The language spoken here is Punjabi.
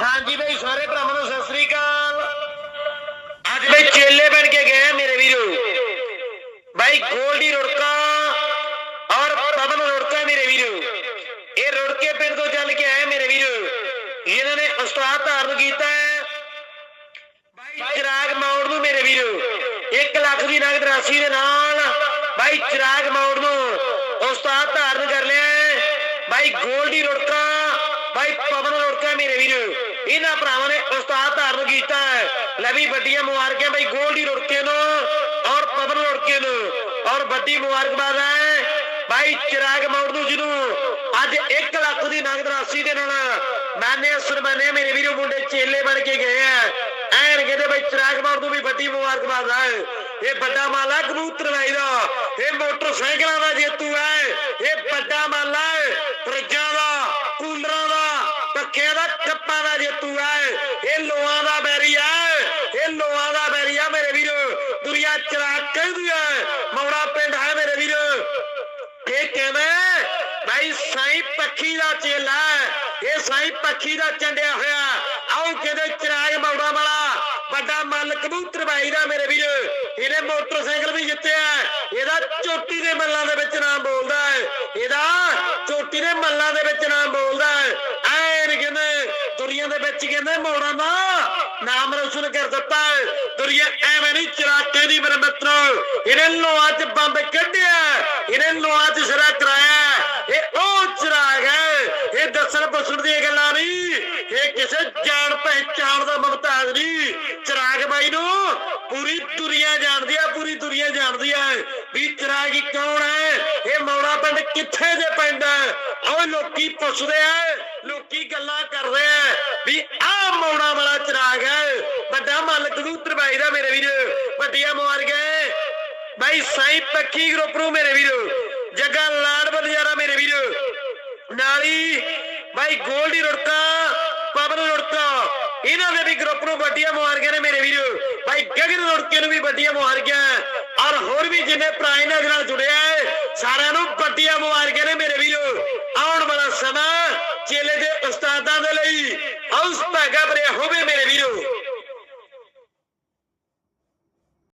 ਹਾਂਜੀ ਬਈ, ਸਾਰੇ ਭਰਾਵਾਂ ਨੂੰ ਸਤਿ ਸ੍ਰੀ ਅਕਾਲ। ਅੱਜ ਬਈ ਚੇਲੇ ਬਣ ਕੇ ਗਏ ਮੇਰੇ ਵੀਰੋ। ਬਾਈ ਗੋਲਡੀ ਰੁੜਕਾ ਔਰ ਪਵਨ ਰੁੜਕਾ ਮੇਰੇ ਵੀਰੋ। ਇਹ ਰੁੜਕੇ ਪਿੰਡ ਤੋਂ ਚੱਲ ਕੇ ਆਏ ਮੇਰੇ ਵੀਰੋ। ਇਹਨਾਂ ਨੇ ਉਸਤਾਦ ਧਾਰਨ ਕੀਤਾ ਹੈ। ਬਾਈ ਚਿਰਾਗ ਮੌੜ ਨੂੰ ਮੇਰੇ ਵੀਰੋ। 1 ਲੱਖ ਦੀ ਨਗਦ ਰਾਸ਼ੀ ਦੇ ਨਾਲ ਬਾਈ ਚਿਰਾਗ ਮੌੜ ਨੂੰ ਉਸਤਾਦ ਧਾਰਨ ਕਰ ਲਿਆ ਬਾਈ ਗੋਲਡੀ ਰੁੜਕਾ, ਬਾਈ ਪਵਨ ਰੁੜਕਾ ਮੇਰੇ ਵੀਰੋ। ਇਹਨਾਂ ਭਰਾਵਾਂ ਨੇ ਉਸਤਾਦ ਧਾਰਨ ਕੀਤਾ ਹੈ। ਲੈ ਵੀ ਵੱਡੀਆਂ ਮੁਬਾਰਕਾਂ ਬਾਈ, ਗੋਲਡੀ ਰੁੜਕੇ ਨੂੰ ਔਰ ਪਵਨ ਰੁੜਕੇ ਨੂੰ। ਔਰ ਵੱਡੀ ਮੁਬਾਰਕਬਾਦ ਹੈ। ਬਾਈ ਚਿਰਾਗ ਮੌੜ ਨੂੰ। ਅੱਜ 1 ਲੱਖ ਦੀ ਨਗਦ ਰਾਸ਼ੀ ਦੇ ਨਾਲ ਮਾਨੇ ਸੁਰਮਾਨੇ ਮੇਰੇ ਵੀਰੋ ਮੁੰਡੇ ਚੇਲੇ ਬਣ ਕੇ ਗਏ ਆ। ਐਨ ਕਹਿੰਦੇ ਬਈ, ਚਿਰਾਗ ਮੌੜ ਨੂੰ ਵੀ ਵੱਡੀ ਮੁਬਾਰਕਬਾਦ ਹੈ ਇਹ ਵੱਡਾ ਮਾਲਾ ਕਬੂਤਰ ਬਾਈ ਦਾ। ਇਹ ਮੋਟਰਸਾਈਕਲਾਂ ਦਾ ਜੇਤੂ ਹੈ। ਇਹ ਵੱਡਾ ਮਾਲਾ ਫਰਿੱਜਾਂ ਦਾ, ਕੂਲਰਾਂ ਦਾ, ਪੱਖਿਆਂ ਦਾ, ਕੱਪਾਂ ਜੇਤੂ ਹੈ ਇਹ ਲੋਹਾਂ ਦਾ ਬੈਰੀ ਹੈ ਇਹ ਲੋਹਾਂ ਦਾ ਬੈਰੀ ਆ ਮੇਰੇ ਵੀਰੋ। ਦੁਨੀਆ ਚਿਰਾਗ ਕਹਿੰਦੀ ਹੈ ਮੌੜਾ ਪਿੰਡ ਹੈ ਮੇਰੇ ਵੀਰੋ। ਇਹ ਕਿਵੇਂ? ਭਾਈ ਸਾਈ ਪੱਖੀ ਦਾ ਚੇਲਾ ਇਹ ਸਾਈ ਪੱਖੀ ਦਾ ਚੰਡਿਆ ਹੋਇਆ। ਆਓ ਕਿਤੇ ਚਿਰਾਗ ਮੌੜਾ ਵਾਲਾ? ਵੱਡਾ ਮੱਲ ਕਬੂਤਰ ਬਾਈ ਦਾ ਮੇਰੇ ਵੀਰ। ਇਹਨੇ ਮੋਟਰਸਾਈਕਲ ਵੀ ਜਿੱਤਿਆ ਇਹਦਾ ਚੋਟੀ ਦੇ ਮੱਲਾਂ ਦੇ ਵਿੱਚ ਨਾਮ ਬੋਲਦਾ ਹੈ ਇਹਦਾ ਚੋਟੀ ਦੇ ਮੱਲਾਂ ਦੇ ਵਿੱਚ ਨਾਮ ਬੋਲਦਾ ਦੁਨੀਆ ਦੇ ਵਿੱਚ ਕਹਿੰਦੇ ਮੌੜਾ ਦਾ। ਨਾਮ ਰੋਸ਼ਨ ਕਰ ਦਿੱਤਾ ਹੈ। ਦੁਨੀਆ ਐਵੇਂ ਨਹੀਂ ਚਰਾਕੇ ਦੀ ਮੇਰੇ ਮਿੱਤਰੋ। ਇਹਨੇ ਲੋਹਾਂ 'ਚ ਬੰਬ ਕੱਢਿਆ ਇਹਨੇ ਲੋਹਾਂ 'ਚ ਸਿਰਾ ਕਰਾਇਆ ਇਹ ਉਹ ਚਿਰਾਗ ਹੈ। ਇਹ ਦੱਸਣ ਪੁੱਛਣ ਦੀਆਂ ਗੱਲਾਂ ਨਹੀਂ। ਇਹ ਕਿਸੇ ਜਾਣ ਪਹਿਚਾਣ ਦਾ ਮੁਹਤਾਜ ਨਹੀਂ। ਚਿਰਾਗ ਬਾਈ ਨੂੰ ਪੂਰੀ ਦੁਨੀਆ ਜਾਣਦੀ ਆ, ਪੂਰੀ ਦੁਨੀਆ ਜਾਣਦੀ ਆ ਵੀ ਚਿਰਾਗ ਹੀ ਕੌਣ ਹੈ। ਇਹ ਮੌੜਾ ਪਿੰਡ ਕਿੱਥੇ ਜੇ ਪੈਂਦਾ ਹੈ? ਉਹ ਲੋਕੀ ਪੁੱਛਦੇ ਆ, ਲੋਕੀ ਗੱਲਾਂ ਕਰਦੇ ਆ। ਵੀ ਆਹ ਮੌੜਾ ਵਾਲਾ ਚਿਰਾਗ ਹੈ। ਵੱਡਾ ਮੱਲ ਕਬੂਤਰ ਬਾਈ ਦਾ ਮੇਰੇ ਵੀਰ। ਵੱਡੀਆਂ ਮੁਬਾਰਕਾਂ ਬਾਈ ਸਾਈ ਪੱਖੀ ਗਰੁੱਪ ਨੂੰ ਮੇਰੇ ਵੀਰ। ਜੱਗਾ ਲਾੜ ਬਲਿਆਰਾ ਮੇਰੇ ਵੀਰ। ਨਾਲੀ, ਬਾਈ ਗੋਲਡੀ ਰੁੜਕਾ, ਪਵਨ ਰੁੜਕਾ। ਇਹਨਾਂ ਦੇ ਵੀ ਗਰੁੱਪ ਨੂੰ ਵੱਡੀਆਂ ਮੁਬਾਰਕਾਂ ਨੇ ਮੇਰੇ ਵੀਰ। ਬਾਈ ਗਗਨ ਰੁੜਕੇ ਨੂੰ ਵੀ ਵੱਡੀਆਂ ਮੁਬਾਰਕਾਂ ਔਰ ਹੋਰ ਵੀ ਜਿੰਨੇ ਭਰਾ ਇਹਨਾਂ ਦੇ ਨਾਲ ਜੁੜਿਆ ਸਾਰਿਆਂ ਨੂੰ ਵੱਡੀਆਂ ਮੁਬਾਰਕਾਂ আউস্তা গাবরে হবে মেরে বিরোধ